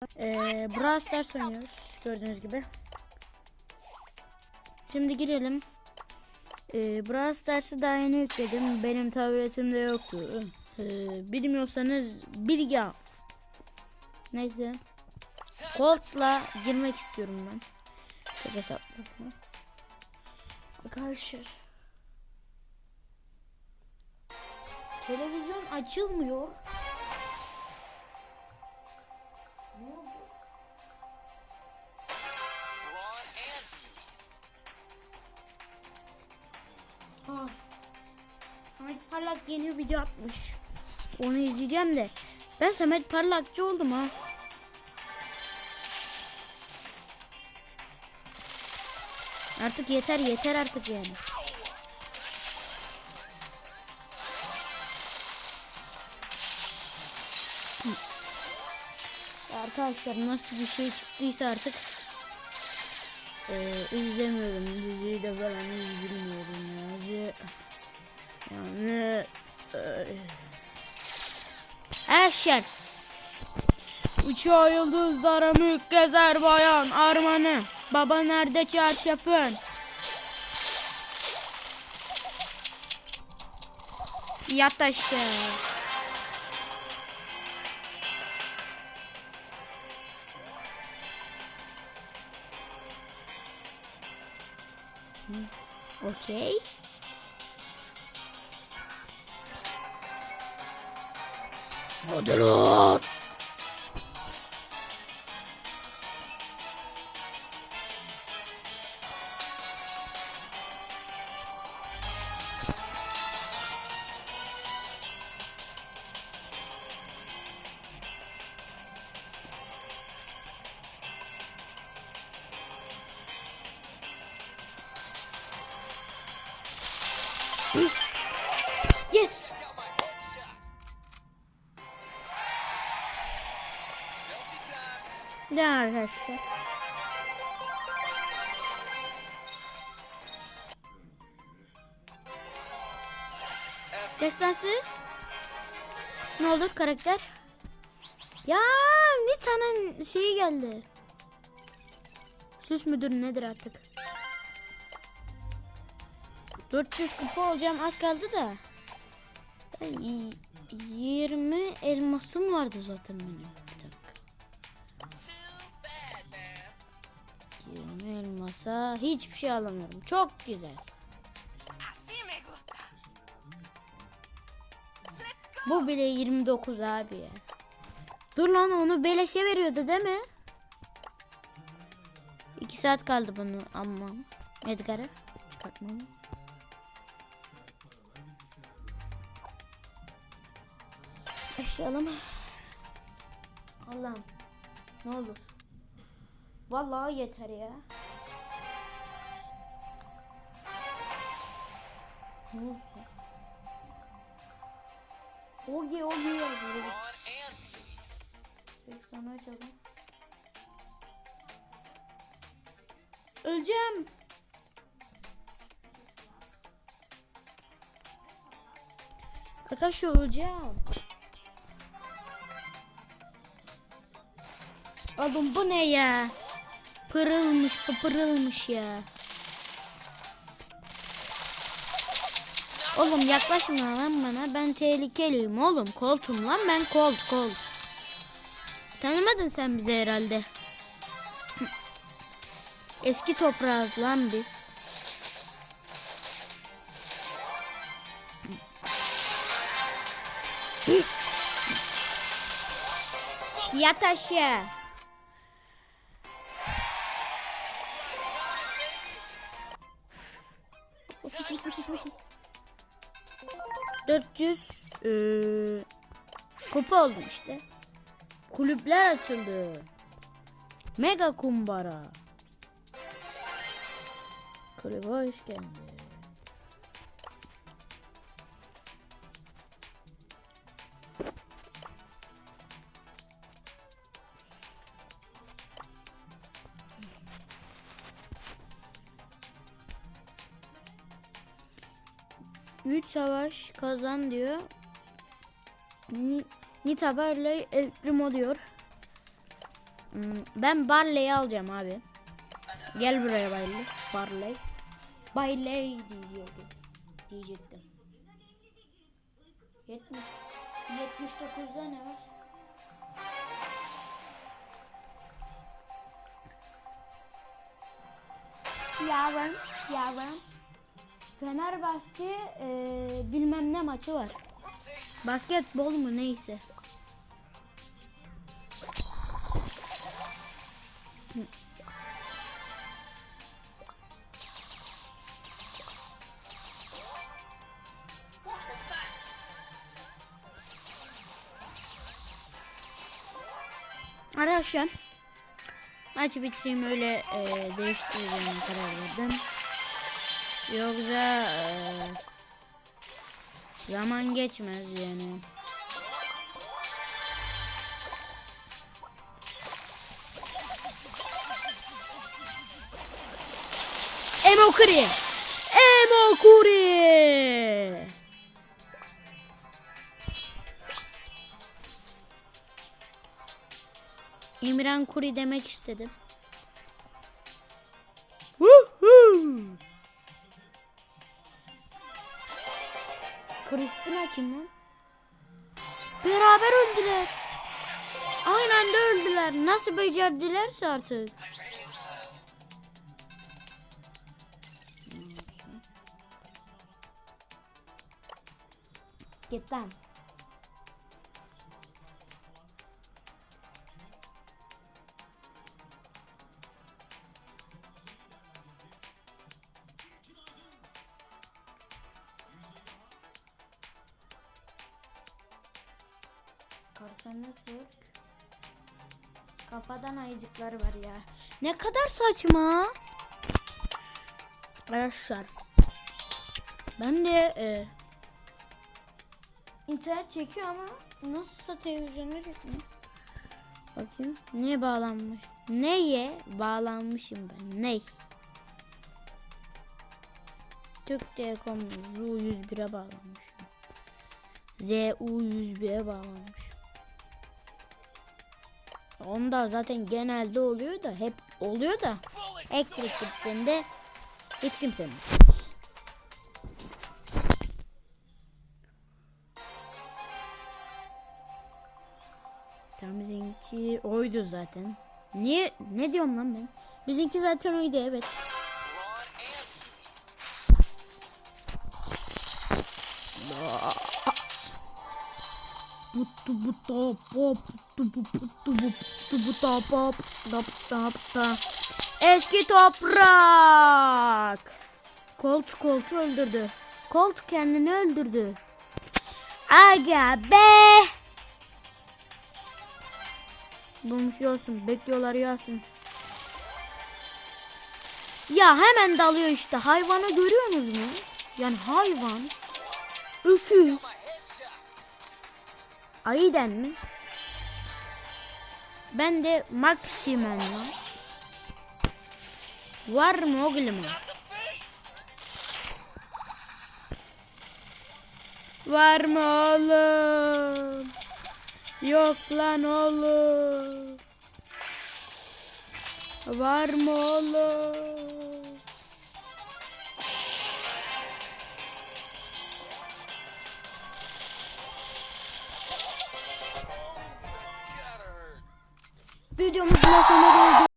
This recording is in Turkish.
Ee, Brawl Stars oynuyoruz gördüğünüz gibi. Şimdi girelim. Ee, Brawl Stars'ı daha yeni yükledim. Benim tabletimde yoktu. Ee, bilmiyorsanız bilgi. Neyse. Colt'la girmek istiyorum ben. Tek hesaplaşma. Arkadaşlar. Televizyon açılmıyor. Ah. Samet Parlak yeni video atmış. Onu izleyeceğim de. Ben Samet Parlakçı oldum ha. Artık yeter yeter artık yani. Arkadaşlar nasıl bir şey çıktıysa artık ee, izlemiyorum diziyi de falan izlemiyorum ya. Yani ee, Action Uçağa yıldızlara mülk gezer bayan armanı. Baba nerede çarşafın? Yat aşağı. Okey. 戻ろう。Ne arkadaşlar? Destansı? Ne olur karakter? Ya Nita'nın şeyi geldi. Süs müdür nedir artık? 400 kupa olacağım az kaldı da. Ay, 20 elmasım vardı zaten benim. 20 elmasa hiçbir şey alamıyorum. Çok güzel. Bu bile 29 abi ya. Dur lan onu beleşe veriyordu değil mi? 2 saat kaldı bunu ama Edgar'ı çıkartmam. Başlayalım. Allah'ım ne olur. Vallahi yeter ya. Ogi Ogi yazıyor. Peki sana açalım. Öleceğim. Arkadaşlar öleceğim. Oğlum bu ne ya? Pırılmış pırılmış ya. Oğlum yaklaşma lan bana. Ben tehlikeliyim oğlum. Koltum lan ben kolt kolt. Tanımadın sen bizi herhalde. Eski toprağız lan biz. Yat aşağı. Dört yüz eee, kupa oldum işte. Kulüpler açıldı. Mega kumbara. Kulübe hoş geldin. Üç savaş kazan diyor. Ni- Nita Barley El Primo diyor. Hmm, Ben Barley'i alacağım abi. Gel buraya Barley. Barley. Barley diyordum. Diyecektim. 70 79'da ne var? Yarın, yarın Fenerbahçe e, bilmem ne maçı var. Basketbol mu neyse. Arkadaşlar maçı bitireyim öyle e, değiştireceğim karar verdim. Yoksa zaman geçmez yani. Emokuri. Emokuri. İmran Kuri demek istedim. Kristina kim lan? Beraber öldüler. Aynı anda öldüler. Nasıl becerdilerse artık. Git lan. Network. Kafadan ayıcıkları var ya. Ne kadar saçma. Arkadaşlar. Ben de e, internet çekiyor ama nasılsa televizyona çekmiyor. Bakayım. Niye bağlanmış? Neye bağlanmışım ben? Ney? Türk Telekom ZU 101'e bağlanmış. ZU 101'e bağlanmış. Onda zaten genelde oluyor da hep oluyor da elektrik gittiğinde hiç kimsenin. Tam bizimki oydu zaten. Niye? Ne diyorum lan ben? Bizimki zaten oydu evet. Buttu butta pop buttu buttu buttu butta pop da da da. Eski toprak. Colt Colt'u öldürdü. Colt kendini öldürdü. Aga be. Bulmuş olsun. Bekliyorlar Yasin. Ya hemen dalıyor işte. Hayvanı görüyorsunuz mu? Yani hayvan. Öküz. Ayıden mi? Ben de Maximen var. Var mı oğlum? Var mı oğlum? Yok lan oğlum. Var mı oğlum? videomuz mesela oldu.